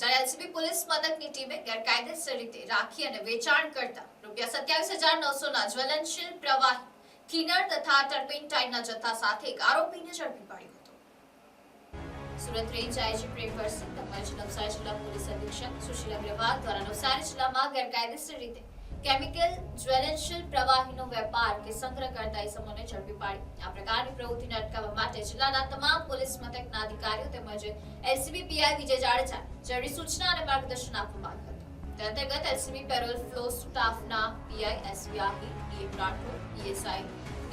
જ્યારે LCB police મથકની ટીમે ગેરકાયદેસર રીતે રાખી અને વેચાણ કરતા રૂપિયા સત્યાવીસ હજાર નવસોના જ્વલનશીલ પ્રવાહી થીનર તથા ટર્પેન્ટાઇનના જથ્થા સાથે એક આરોપીને ઝડપી પાડ્યો હતો. સુરત રેન્જ આઈજી પ્રેમ તેમજ નવસારી જિલ્લા પોલીસ અધિક્ષક સુશીલ અગ્રવાલ દ્વારા નવસારી જિલ્લામાં ગેરકાયદેસર રીતે કેમિકલ જ્વલનશીલ પ્રવાહીનો વેપાર કે સંગ્રહ કરતા ઇસમોને ઝડપી પાડી. આ પ્રકારની પ્રવૃત્તિને અટકાવવા માટે જિલ્લાના તમામ પોલીસ મથકના અધિકારીઓ તેમજ એલસીબી પીઆઈ વિજય જાડેજા જરૂરી સૂચના અને માર્ગદર્શન આપવામાં આવ્યું હતું તે અંતર્ગત એલસીબી પેરોલ ફ્લો સ્ટાફના PI Ahir DM Rathod PSI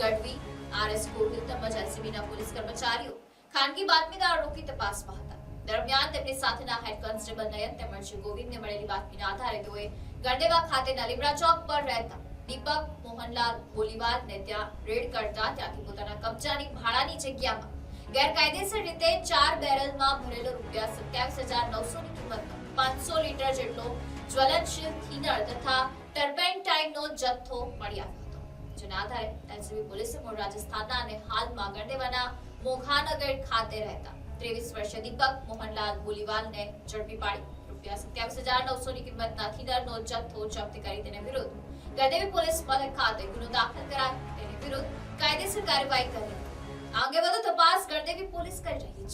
Gadhvi RS Gohil તેમજ એલસીબીના પોલીસ કર્મચારીઓ ખાનગી બાતમીદાર રોકી તપાસમાં હતા. દરમિયાન તેમની સાથેના હેડ કોન્સ્ટેબલ નયન તેમજ ગોવિંદને મળેલી બાતમીના આધારે તેઓએ ગણદેવા ખાતેના નલીમડા ચોક પર રહેતા દીપક, મોહનલાલ બોલીવાલને ત્યાં રેડ કરતા ત્યાંથી પોતાના કબજાની ભાડાની જગ્યામાં ગેરકાયદેસર રીતે ચાર બેરલમાં ભરેલો રૂપિયા સત્યાવીસ હજાર નવસોની કિંમતનો પાંચસો લીટર જેટલો જ્વલનશીલ થીનળ તથા ટર્પેન્ટાઇનનો જથ્થો મળી આવ્યો હતો, જેના આધારે એનસીબી પોલીસે મૂળ રાજસ્થાનના અને હાલમાં ગણદેવાના મોઘાનગર ખાતે રહેતા ત્રેવીસ વર્ષીય દીપક મોહનલાલ બોલીવાલને ઝડપી પાડી રૂપિયા સત્યાવીસ હજાર નવસોની કિંમતના થીનરનો જથ્થો જપ્ત કરી તેના વિરુદ્ધ ગણદેવી પોલીસ મથક ખાતે ગુનો દાખલ કરાવી તેની વિરુદ્ધ કાયદેસર કાર્યવાહી કરી હતી. આ અંગે વધુ તપાસ ગણદેવી પોલીસ કરી રહી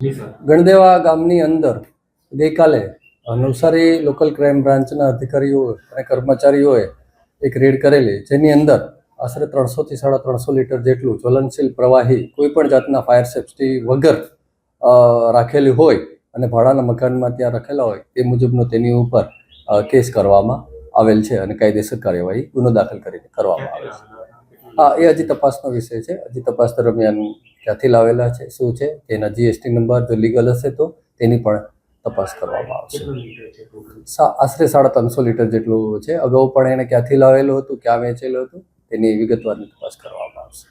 છે. ગણદેવા ગામની અંદર ગઈકાલે નવસારી લોકલ ક્રાઇમ બ્રાન્ચના અધિકારીઓ અને કર્મચારીઓએ એક રેડ કરેલી જેની અંદર આશરે ત્રણસોથી સાડા ત્રણસો લીટર જેટલું જ્વલનશીલ પ્રવાહી કોઈપણ જાતના ફાયર સેફ્ટી વગર રાખેલી હોય અને ભાડાના મકાનમાં ત્યાં રાખેલા હોય તે મુજબનો તેની ઉપર કેસ કરવામાં આવેલ છે અને કાયદેસર કાર્યવાહી ગુનો દાખલ કરીને કરવામાં આવે છે. હા એ હજી તપાસનો વિષય છે. હજી તપાસ દરમિયાન ક્યાંથી લાવેલા છે શું છે તેના જીએસટી નંબર જો લીગલ હશે તો તેની પણ તપાસ કરવામાં આવશે. આશરે સાડા ત્રણસો લીટર જેટલું છે. અગાઉ પણ એને ક્યાંથી લાવેલું હતું ક્યાં વેચેલું હતું તેની વિગતવારની તપાસ કરવામાં આવશે.